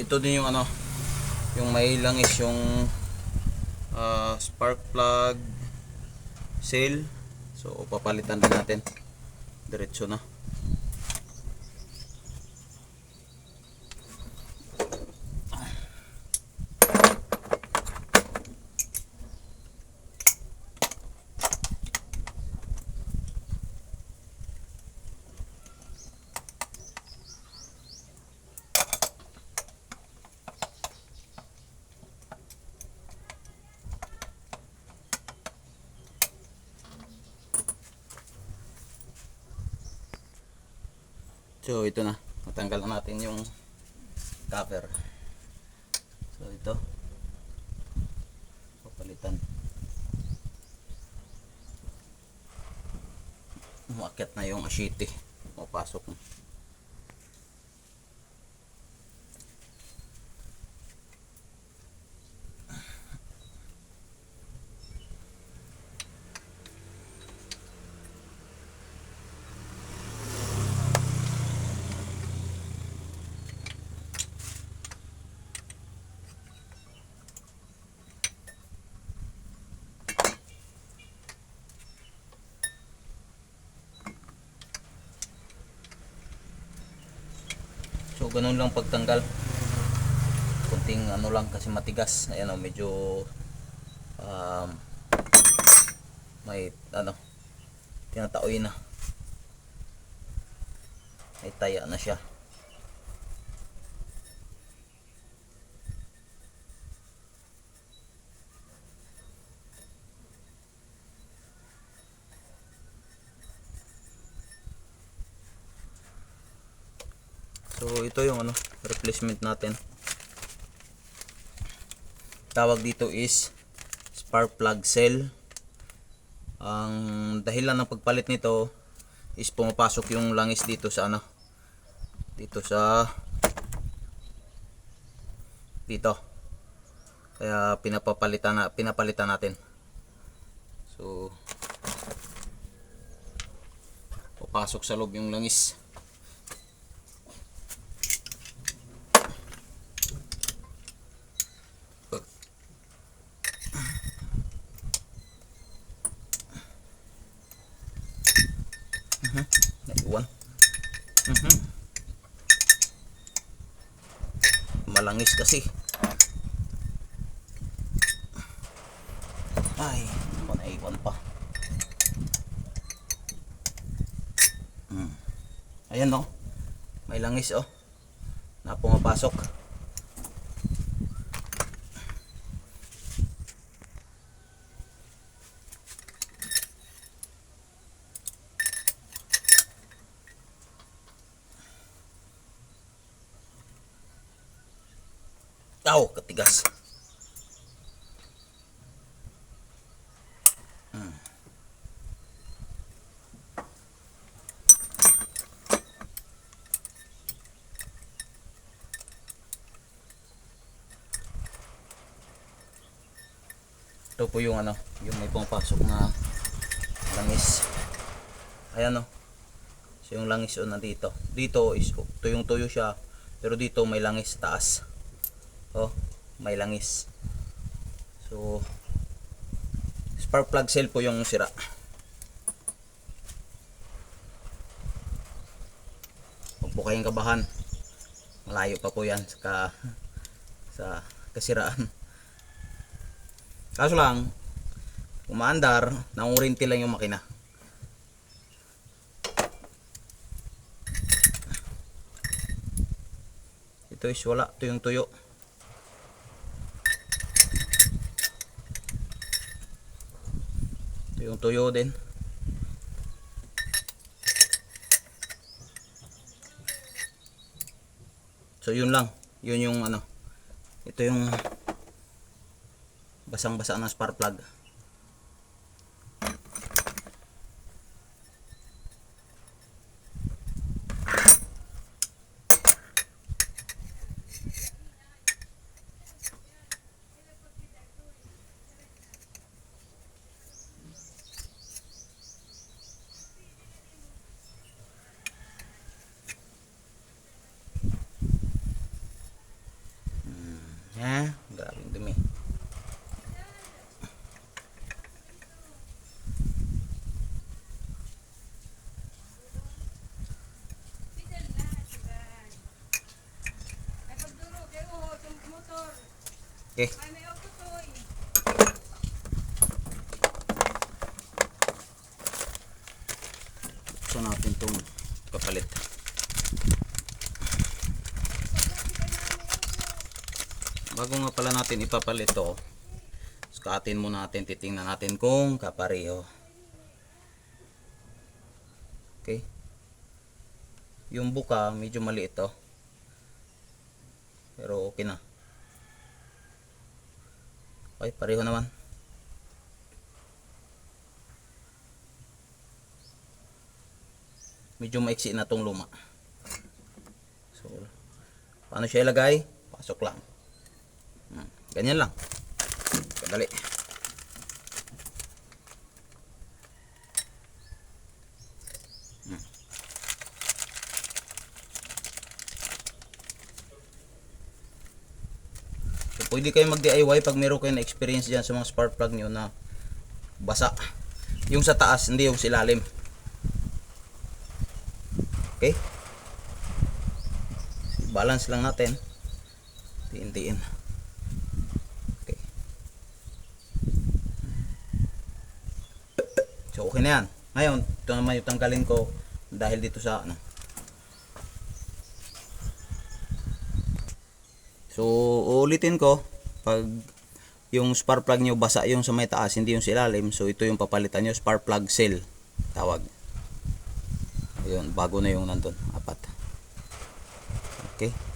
ito din yung ano, yung may langis yung ah, spark plug seal. So papalitan din natin. Diretso na. So ito na, natanggal na natin yung cover. So ito, papalitan. Umakyat na yung ashite, mapasok na. So ganun lang pagtanggal. Kunting ano lang kasi matigas. Ayan o, medyo um, may ano tinataoy na. May taya na siya. So ito yung ano, replacement natin. Tawag dito is spark plug cell. Ang dahilan ng pagpalit nito is pumapasok yung langis dito sa ano dito sa dito. Kaya pinapapalitan na pinapalitan natin. So papasok sa loob yung langis. Malangis kasi. Ay, ako naiwan pa. Hmm. Ayan no. May langis oh. Na pumapasok. Aw, katigas. Hmm. Ito po yung ano, yung may pumapasok na langis. Ayan o. So yung langis o nandito. Dito is tuyong tuyo siya. Pero dito may langis taas. Oh, may langis. So, spark plug cell po yung sira. Huwag po kayong kabahan. Malayo pa po yan sa, sa kasiraan. Kaso lang, umaandar, nangurinti lang yung makina. Ito is wala, tuyong tuyo. Yung tuyo din. So yun lang. Yun yung ano. Ito yung basang-basa ng spark plug. Ha? Grabe dumi. Okay. Ay, may auto to eh. So natin itong kapalit. Bago nga pala natin ipapalit to, skatin mo natin, titingnan natin kung kapareho. Okay. Yung buka, medyo maliit to. Pero okay na. Okay, pareho naman. medyo maiksi na tong luma. So, paano siya ilagay? Pasok lang. Ganyan lang. Kadali. Hmm. So, pwede kayo mag-DIY pag meron kayo na experience dyan sa mga spark plug nyo na basa. Yung sa taas, hindi yung sa ilalim. Okay? Balance lang natin. Tiin-tiin. So, okay na yan. Ngayon, ito naman yung tanggalin ko dahil dito sa ano. So, uulitin ko pag yung spark plug nyo basa yung sa may taas, hindi yung sa ilalim. So, ito yung papalitan nyo, spark plug cell. Tawag. Ayun, bago na yung nandun. Apat. Okay.